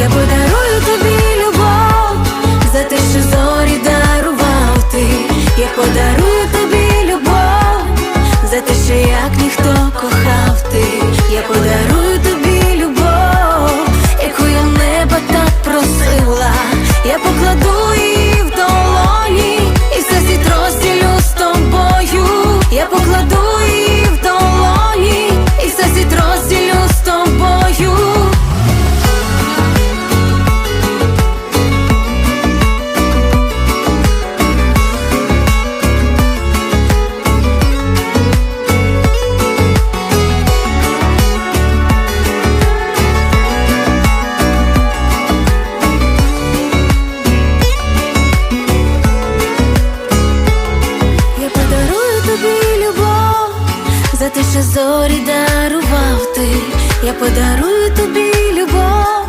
Я подарую тобі любов, за те, що зорі дарував ти, я подарую тобі любов, за те, що як ніхто кохав. лише зорі дарував ти, я подарую тобі любов.